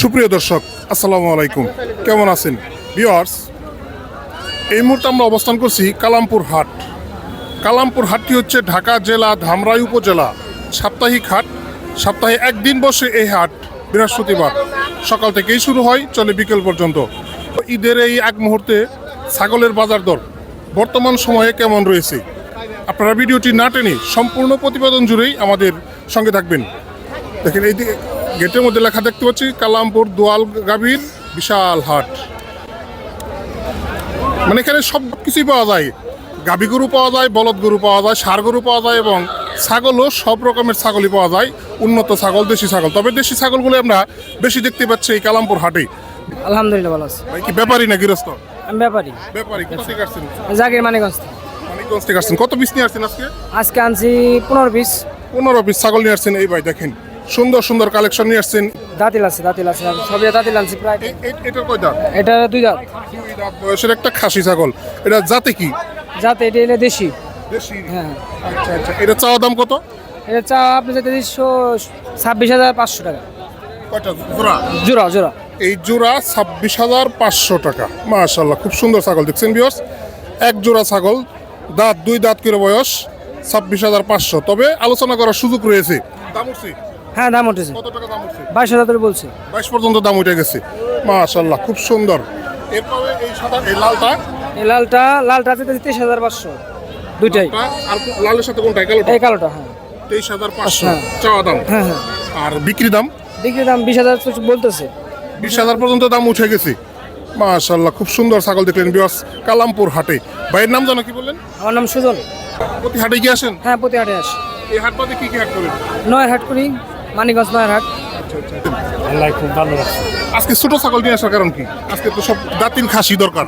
সুপ্রিয় দর্শক, আসসালামু আলাইকুম। কেমন আছেন? ভিওয়ার্স এই মুহূর্তে আমরা অবস্থান করছি কালামপুর হাট। কালামপুর হাটটি হচ্ছে ঢাকা জেলা ধামরাই উপজেলা। সাপ্তাহিক হাট। সপ্তাহে একদিন বসে এই হাট বৃহস্পতিবার। সকাল থেকেই শুরু হয়, চলে বিকেল পর্যন্ত। ঈদের এই এক মুহূর্তে ছাগলের বাজার দর বর্তমান সময়ে কেমন রয়েছে? আপনারা ভিডিওটি না টেনে সম্পূর্ণ প্রতিবেদন জুড়েই আমাদের সঙ্গে থাকবেন। দেখেন এই গেটের মধ্যে লেখা দেখতে পাচ্ছি কালামপুর দোয়াল গাভীর বিশাল হাট। মানে এখানে সব কিছুই পাওয়া যায়। গাভী গরু পাওয়া যায় বলদ গরু পাওয়া যায় ষাঁড় গরু পাওয়া যায় এবং ছাগলও সব রকমের ছাগলই পাওয়া যায় উন্নত ছাগল দেশি ছাগল। তবে দেশি ছাগলগুলো আমরা বেশি দেখতে পাচ্ছি এই কালামপুর হাটে। আলহামদুলিল্লাহ ভালো আছে। ভাই কি ব্যাপারী না গৃহস্থ? আমি ব্যাপারী। ব্যাপারী কোথা থেকে আসছেন? জাগির মানিগঞ্জ থেকে। মানিকগঞ্জ থেকে আসছেন। কত পিস নিয়ে আসছেন আজকে? আজকে আনছি পনেরো পিস। পনেরো পিস ছাগল নিয়ে আসছেন। এই ভাই দেখেন। সুন্দর সুন্দর কালেকশন নিয়ে আসছেন। দাঁতিল আছে দাঁতিল আছে সবই দাঁতিল আনছি প্রায়। এ- এ- এটার কয় দাঁত? এটা দুই দাঁত। দুই দাঁত বয়সের একটা খাসি ছাগল। এটা জাতে কি? যাতে এটা এলে দেশি। দেশি? হ্যাঁ। আচ্ছা আচ্ছা। এটা চাওয়া দাম কত? এটা চা আপনি যেতে দিচ্ছো ছাব্বিশ হাজার পাঁচশো টাকা। কয়টা? জোড়া? জোড়া জোড়া। এই জোড়া ছাব্বিশ হাজার পাঁচশো টাকা। মাশাল্লাহ খুব সুন্দর ছাগল দেখছেন বিয়স এক জোড়া ছাগল দাঁত দুই দাঁত করে বয়স ছাব্বিশ হাজার পাঁচশো। তবে আলোচনা করার সুযোগ রয়েছে। দাম উঠছে? হ্যাঁ দাম উঠেছে। কত টাকা দাম উঠছে? বাইশ হাজার করে বলছে। বাইশ পর্যন্ত দাম উঠে গেছে। মাশাল্লাহ খুব সুন্দর। এরপরে এই সাদা এই লালটা? এই লালটা লালটা যেতে তেইশ হাজার পাঁচশো। দুইটাই। আর লালের সাথে কোনটা কালোটা? এই কালোটা হ্যাঁ। তেইশ হাজার পাঁচশো হ্যাঁ। চাওয়া দাম। হ্যাঁ হ্যাঁ। আর বিক্রি দাম? বিক্রি দাম বিশ হাজার বলতেছে। বিশ হাজার পর্যন্ত দাম উঠে গেছে। মাশাল্লাহ খুব সুন্দর ছাগল দেখলেন বিয়াস কালামপুর হাটে। ভাইয়ের নাম জানো কি বললেন? আমার নাম সুজন। প্রতি হাটে কি আসেন? হ্যাঁ প্রতি হাটে আসে। এই হাট বাদে কি কি হাট করেন? নয় হাট করি। মানিগঞ্জ নয়ের আল্লাহ খুব ভালো আজকে ছোট ছাগল নিয়ে আসার কারণ কি? আজকে তো সব দাঁতিন খাসি দরকার।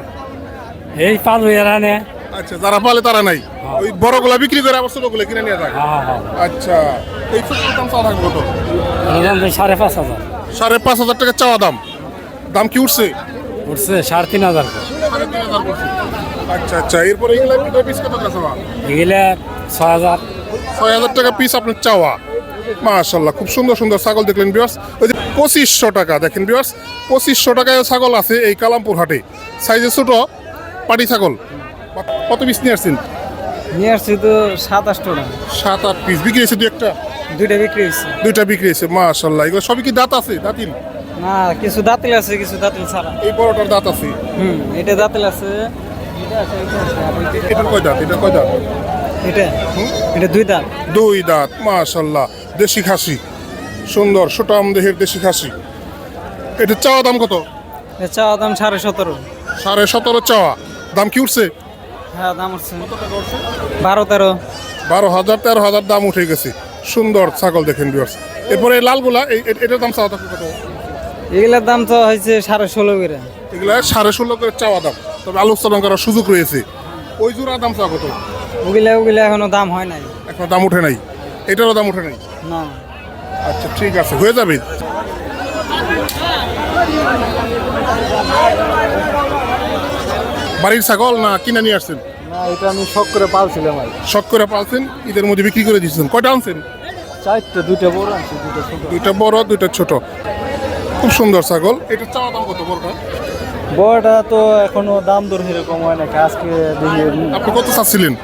এই পালু এরা নে আচ্ছা যারা পালে তারা নাই। ওই বড়গুলা বিক্রি করে আবার ছোটগুলো কিনে নিয়ে যায়। হ্যাঁ হ্যাঁ। আচ্ছা এই ছোটটার দাম চাওয়া থাকবে কত? সাড়ে পাঁচ হাজার। সাড়ে পাঁচ হাজার টাকা চাওয়া দাম। দাম কি উঠছে? উঠছে সাড়ে তিন হাজার সাড়ে তিন হাজার আচ্ছা আচ্ছা এরপরে এগুলা পিস কত টাকা চাওয়া এগুলা ছয় হাজার। ছয় হাজার টাকা পিস আপনার চাওয়া। মাশাল্লাহ খুব সুন্দর সুন্দর ছাগল দেখলেন বিয়াস ওই যে পঁচিশশো টাকা দেখেন বিয়াস পঁচিশশো টাকায় ছাগল আছে এই কালামপুর হাটে। সাইজে ছোট পাটি ছাগল। কত পিস নিয়ে আসছেন? নিয়ে আসছি তো সাত আটশো টাকা। সাত আট পিস বিক্রি হয়েছে দু একটা? দুইটা বিক্রি হয়েছে। দুইটা বিক্রি হয়েছে মাশাল্লাহ এগুলো সবই কি দাঁত আছে দাঁতিল? না কিছু দাঁতিল আছে কিছু দাঁতিল ছাড়া। এই বড়টার দাঁত আছে? হুম এটা দাঁতিল আছে। এটা কয় দাঁত? এটা কয় দাঁত? এটা এটা দুই দাঁত। দুই দাঁত মাশাল্লাহ দেশি খাসি। সুন্দর সুটাম দেহের দেশি খাসি। এটা চাওয়া দাম কত? চাওয়া দাম সাড়ে সতেরো। সাড়ে সতেরো চাওয়া। দাম কি উঠছে? হ্যাঁ দাম হচ্ছে বারো তেরো। বারো হাজার তেরো হাজার দাম উঠে গেছে। সুন্দর ছাগল দেখেন বিয়ার্স এরপরে লালগুলা এই এটার দাম চাওয়া দাম কত? এগুলোর দাম তো হয়েছে সাড়ে ষোলো করে। এগুলা সাড়ে ষোলো করে চাওয়া দাম। তবে আলোচনা করার সুযোগ রয়েছে। ওই জোড়া দাম চাওয়া কত? ওগুলা ওগুলা এখনও দাম হয় নাই। এখন দাম উঠে নাই। এটারও দাম উঠে নাই? না। আচ্ছা ঠিক আছে হয়ে যাবে। বাড়ির ছাগল না কিনে নিয়ে আসছেন? না এটা আমি শখ করে পালছিলাম আর শখ করে পালছেন? ঈদের মধ্যে বিক্রি করে দিয়েছেন। কয়টা আনছেন? চারটে দুইটা বড় আনছি দুইটা ছোট। দুইটা বড় দুইটা ছোট। খুব সুন্দর ছাগল। এটা চাওয়া দাম কত বড়টা? বড়টা তো এখনও দাম দর সেরকম হয় না আজকে আপনি কত চাচ্ছিলেন?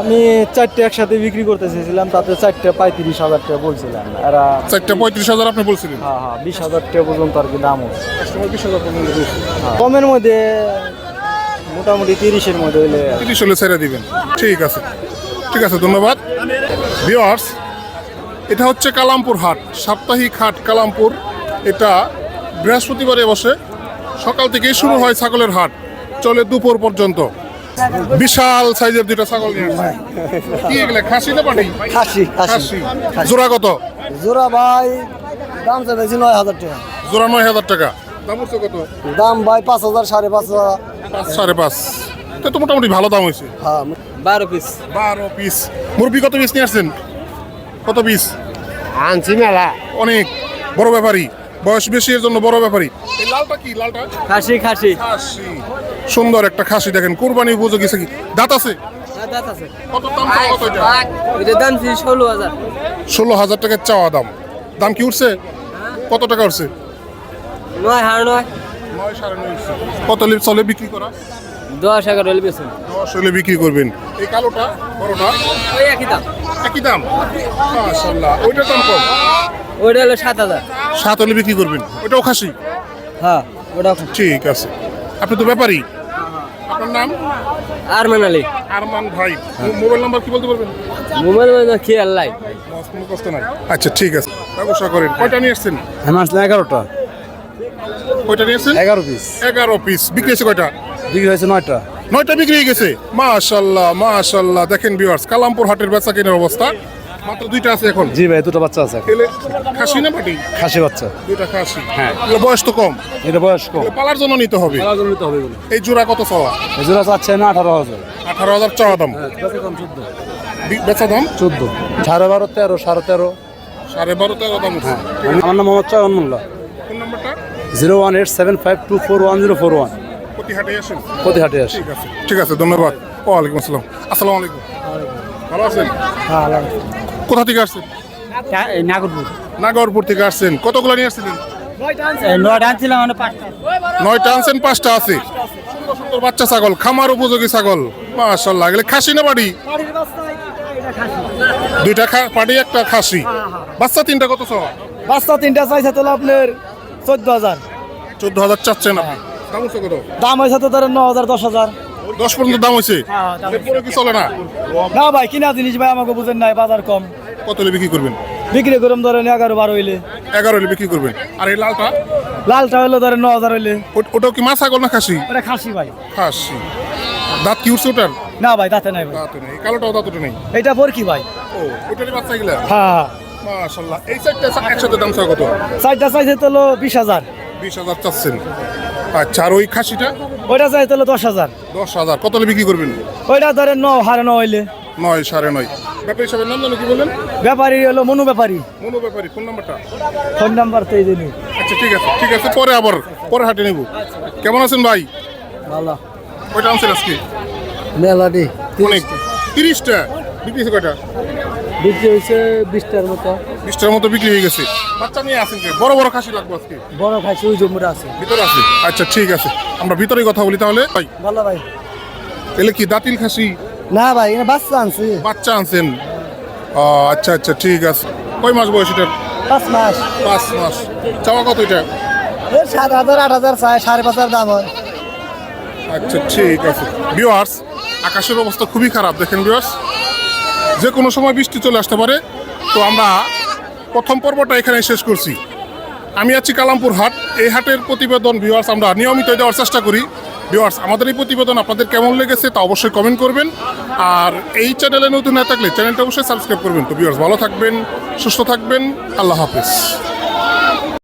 আমি চারটে একসাথে বিক্রি করতে চেয়েছিলাম তাতে চারটে পঁয়ত্রিশ হাজার টাকা বলছিলাম এরা চারটা পঁয়ত্রিশ হাজার আপনি বলছিলেন? হ্যাঁ হ্যাঁ বিশ হাজার টাকা পর্যন্ত আর কি দাম হচ্ছে। বিশ হাজার পর্যন্ত কমের মধ্যে মোটামুটি তিরিশের মধ্যে হইলে তিরিশ হলে ছেড়ে দিবেন। ঠিক আছে। ঠিক আছে ধন্যবাদ। ভিওয়ার্স এটা হচ্ছে কালামপুর হাট সাপ্তাহিক হাট কালামপুর। এটা বৃহস্পতিবারে বসে। সকাল থেকেই শুরু হয় ছাগলের হাট। চলে দুপুর পর্যন্ত। বিশাল সাইজের দুইটা ছাগল নিয়ে আসছে। কি এগুলা খাসি না পাটি? খাসি খাসি। জোড়া কত? জোড়া ভাই দাম চাইছি নয় হাজার টাকা। জোড়া নয় হাজার টাকা। দাম উঠছে কত? দাম ভাই পাঁচ হাজার সাড়ে পাঁচ হাজার। পাঁচ সাড়ে পাঁচ। তো তো মোটামুটি ভালো দাম হয়েছে। হ্যাঁ বারো পিস বারো পিস মুরগি কত পিস নিয়ে আসছেন? কত পিস আনছি মেলা। অনেক। বড় ব্যাপারী। বয়স বেশি এর জন্য বড় ব্যাপারী। এই লালটা কি? লালটা? খাসি খাসি। খাসি। সুন্দর একটা খাসি দেখেন। কুরবানি উপযোগী কি? দাঁত আছে? ছিল ষোলো হাজার। টাকার চাওয়া দাম। দাম কি উঠছে? কত টাকা উঠছে? নয় নয়। কত লিপ চলে বিক্রি করা? দশ এগারো দশ হলে বিক্রি করবেন। এই কালোটা বড়টা? ওই একই দাম। একই দাম? মাশাল্লাহ ওইটার দাম কম ওইটা হলো সাত হাজার। সাত হলে বিক্রি করবেন। ওইটাও খাসি? হ্যাঁ ওটা ঠিক আছে। আপনি তো ব্যাপারী। আপনার নাম? আর মানালি আরমান ভাই মোবাইল নাম্বার কি বলতে পারবেন? মোবাইল মানে খেয়াল লাই? মুখস্থ নাই। আচ্ছা ঠিক আছে। ব্যবসা করেন কয়টা নিয়ে এসছেন আমার আসলে এগারোটা। কয়টা নিয়ে এসছেন এগারো পিস এগারো পিস বিক্রি হয়েছে কয়টা? বিক্রি হয়েছে নয়টা। নয়টা বিক্রি হয়ে গেছে? মাশাল্লাহ মাশাল্লাহ। দেখেন ভিউয়ার্স কালামপুর হাটের বেচা কেনার অবস্থা। মাত্র দুইটা আছে এখন? জি ভাই দুটো বাচ্চা আছে খাসি না পাটি খাসি বাচ্চা। দুইটা খাসি। হ্যাঁ। এগুলো বয়স তো কম। এটা বয়স কম। পালার জন্য নিতে হবে। নিতে হবে এই জোড়া কত চাওয়া? এজোড়া চাচ্ছে না আঠারো হাজার। আঠারো হাজার চাওয়া দাম। বি- বেচা দাম? চোদ্দ। সাড়ে বারো তেরো সাড়ে তেরো। সাড়ে বারো তেরো দাম আছে। আমার নাম মোহাম্মদ চয়ন মোল্লা। ফোন নাম্বারটা? Zero one eight seven five two four one zero four one. প্রতি হাটে আসেন। প্রতিহাটে আসে ঠিক আছে। ঠিক আছে ধন্যবাদ। ওয়ালাইকুম আসসালাম। আসসালামু আলাইকুম। ভালো আছেন? কোথা থেকে আসছেন? নাগরপুর। নাগরপুর থেকে আসছেন। কতগুলো নিয়ে আসছিলেন? নয়টা মানে পাঁচটা। নয়টা আনছেন পাঁচটা আছে। সুন্দর সুন্দর বাচ্চা ছাগল খামার উপযোগী ছাগল। মাশাল্লাহ এগুলো খাসি না বাড়ি? দুইটা পাটি একটা খাসি। বাচ্চা তিনটা কত চাওয়া বাচ্চা তিনটা চাইছে তাহলে আপনার চোদ্দ হাজার। চোদ্দ হাজার চাচ্ছেন আপনি? দাম কত? হয়েছে তো ধরেন ন হাজার দশ হাজার। দশ পর্যন্ত দাম হয়েছে? এরপরে কি চলে না? না ভাই কিনা জিনিস ভাই আমাকে বুঝেন নাই বাজার কম। কত হলে বিক্রি করবেন? বিক্রি করুন ধরেন এগারো বারো হইলে। এগারো হলে বিক্রি করবেন। আর এই লালটা? লালটা হইলে ধরেন ন হাজার হইলে। ওটাও কি মা ছাগল না খাসি? ওটা খাসি ভাই। খাসি। দাঁত কি উঠছে ওটার? না ভাই দাঁতে নাই ভাই। দাঁত নেই। কালোটাও দাঁত ওটা নেই? এটা বরকি ভাই। ও ওটারই বাচ্চা গিলা হ্যাঁ মাশাল্লাহ এই চারটা একসাথে দাম কত? চারটা চাইছে তাহলে বিশ হাজার। বিশ হাজার চাচ্ছেন। আচ্ছা আর ওই খাসিটা? ওইটা চাই তাহলে দশ হাজার। দশ হাজার। কত বিক্রি করবেন? ওইটা ধরেন ন হারে ন হইলে। নয় সাড়ে নয়। ব্যাপারী সাহেবের নাম জানো কি বললেন? ব্যাপারী হলো মনু ব্যাপারী। মনো ব্যাপারী ফোন নাম্বারটা? ফোন নাম্বার তো এই জন্য আচ্ছা ঠিক আছে ঠিক আছে পরে আবার পরে হাটে নেব। কেমন আছেন ভাই? ভালো। কয়টা আনছেন আজকে? মেলাডি অনেক। তিরিশটা। বিক্রি কয়টা? বিক্রি হয়েছে বিশটার মতো। বিশটার মতো বিক্রি হয়ে গেছে। বাচ্চা নিয়ে আসেন বড় বড় খাসি লাগবে আজকে? বড় খাইছে ওই জমিটা আছে। ভিতরে আছে? আচ্ছা ঠিক আছে। আমরা ভিতরে কথা বলি তাহলে। ভাই ভালো ভাই। এলে কি দাঁতিল খাসি? না ভাই এখানে বাচ্চা আনছি। বাচ্চা আনছেন? আচ্ছা আচ্ছা ঠিক আছে। কয় মাস বয়স এটার? পাঁচ মাস। পাঁচ মাস। চাওয়া কত এটা? সাত হাজার আট হাজার চাই সাড়ে পাঁচ হাজার দাম হয়। আচ্ছা ঠিক আছে। ভিউয়ার্স আকাশের অবস্থা খুবই খারাপ দেখেন ভিউয়ার্স যে কোনো সময় বৃষ্টি চলে আসতে পারে। তো আমরা প্রথম পর্বটা এখানে শেষ করছি। আমি আছি কালামপুর হাট। এই হাটের প্রতিবেদন ভিউয়ার্স আমরা নিয়মিত দেওয়ার চেষ্টা করি। ভিউয়ার্স আমাদের এই প্রতিবেদন আপনাদের কেমন লেগেছে তা অবশ্যই কমেন্ট করবেন। আর এই চ্যানেলে নতুন না থাকলে চ্যানেলটা অবশ্যই সাবস্ক্রাইব করবেন। তো ভিউয়ার্স ভালো থাকবেন, সুস্থ থাকবেন। আল্লাহ হাফেজ।